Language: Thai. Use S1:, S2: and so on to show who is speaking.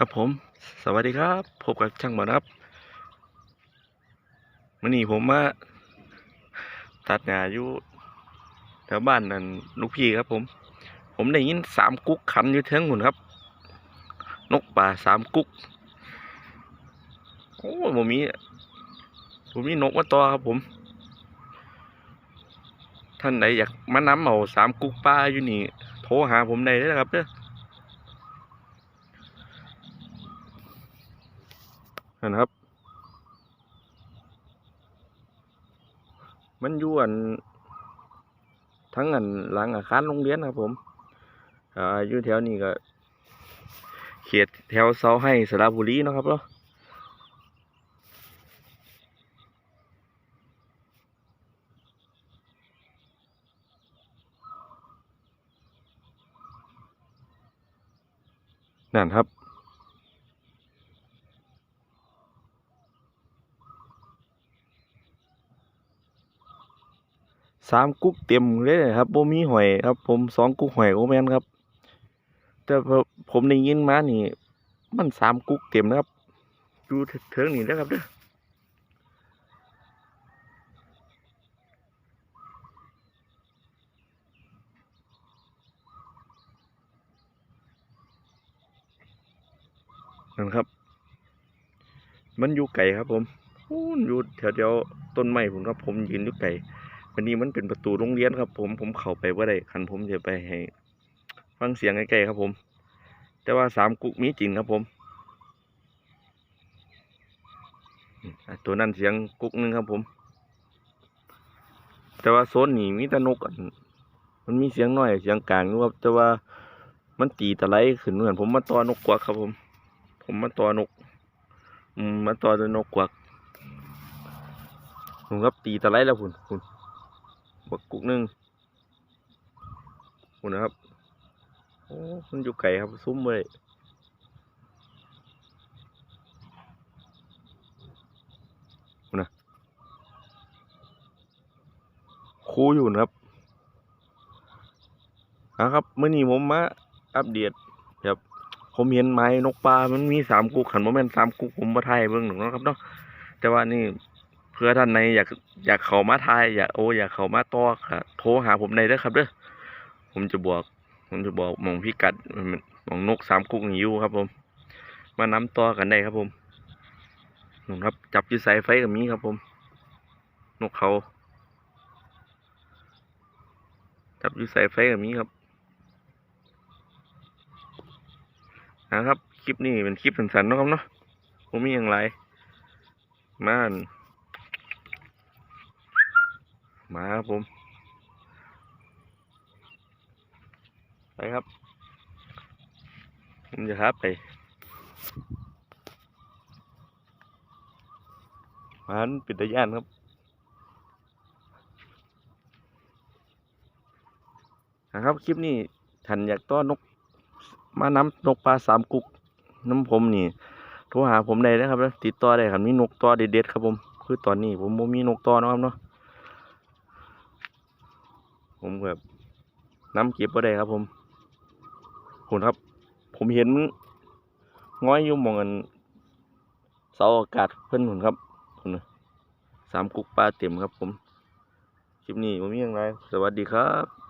S1: ครับผม สวัสดีครับพบกับช่างหมอนะครับมื่อนี้ผมมาตัดหญ้าอยู่แถวบ้านนั่นลูกพี่ครับผม ผมได้ยินสามกุ๊กขันอยู่เทิงหุ่นครับ นกป่าสามกุ๊กโอ้ผมมีผมมีนกมาตัวครับผม ท่านใดอยากมานำเอาสามกุ๊กป่าอยู่นี่โทรหาผมได้เลยนะครับเด้อ นะครับ มันอยู่อันทั้งอันหลังอาคารโรงเรียนครับผมอ่าอยู่แถวนี้ก็เขตแถวเสาให้สระบุรีนะครับเนาะนั่นครับ สามกุ๊กเต็มเลยครับบ่มีหอยครับ ผมสองกุ๊กหอยโอแมนครับ แต่ผมได้ยินมานี่ มันสามกุ๊กเต็มนะครับอยู่เทิงนี่นะครับเด้อนั่นครับ มันอยู่ไกลครับผมอยู่แถวๆต้นไม้ผมครับ ผมยืนอยู่ไกล วันนี้มันเป็นประตูโรงเรียนครับ ผมผมเข้าไปว่าได้คันผมจะไปให้ฟังเสียงใกล้ๆครับผม แต่ว่าสามกุ๊กมีจริงครับผมตัวนั้นเสียงกุ๊กหนึงครับผม แต่ว่าโซนนี้มีแต่นกมันมีเสียงน้อยเสียงกลางอยู่ครับแต่ว่ามันตีตะไลขึ้นเหมือนผมมาตอนกกวักครับผม ผมมาตอนกอืมมาตอนกกวักผมครับตีตะไลแล้วคุณคุณ บักกุกหนึ่งคุณนะครับ โอ้มันอยู่ไก่ครับ ซุ้มเลยคุณนะคูอยู่นะครับนะครับเมื่อนี้ผมมาอัปเดตครับผมเห็นไม้นกปลา มันมีสามกุกขันโมเมนสามกุกผมมาไทยเบิ่งหนึ่งนะครับเนาะแต่ว่านี่ เพื่อท่านในอยากอยากเขามาทายอยากโออยากเขามาต่อค่ะโทรหาผมในเด้อครับเด้อผมจะบอก ผมจะบอกหมองพิกัดหมองนกสามกุกนี่อยู่ครับ ผม มาน้ำต่อกันได้ครับผมนู่นครับ จับอยู่สายไฟกับมีครับ ผม นกเขาจับอยู่สายไฟกับมีครับนะครับคลิปนี้เป็นคลิปสั้นๆนะครับเนาะผมมีอย่างไรมาน มาครับผม ไปครับ ผมจะครับไป มาอันปิดตะย่านครับนะครับ คลิปนี้ท่านอยากต้อนนก มาน้ำนกปลาสามกุก น้ำผมนี่โทรหาผมได้นะครับ ติดต่อได้ครับมีนกต่อเด็ดๆครับผม คือตอนนี้ผมมีนกต่อนะครับเนาะ ผมแบบน้ำเก็บก็ได้ครับ ผมคุณครับ ผมเห็นง้อยอยู่หมองกันเสาอากาศเพิ่นหุ่นครับคุณน่ะสามกุกปลาเต็มครับ ผม คลิปนี้ผมมีอย่างไร สวัสดีครับ